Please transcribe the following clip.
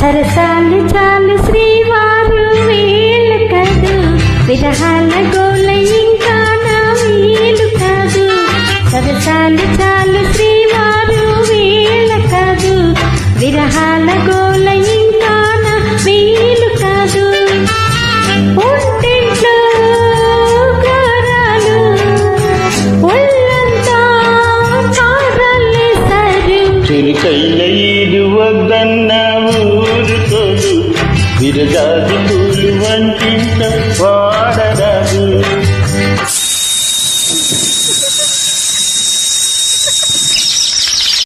సరసాలు చాలు శ్రీవారు వీళ్ళ కాదు. విరహాల చురుకైన ఇది వద్దన్న ఊరుకోదు విరదాది పూలు వంటింట వాడరాదు.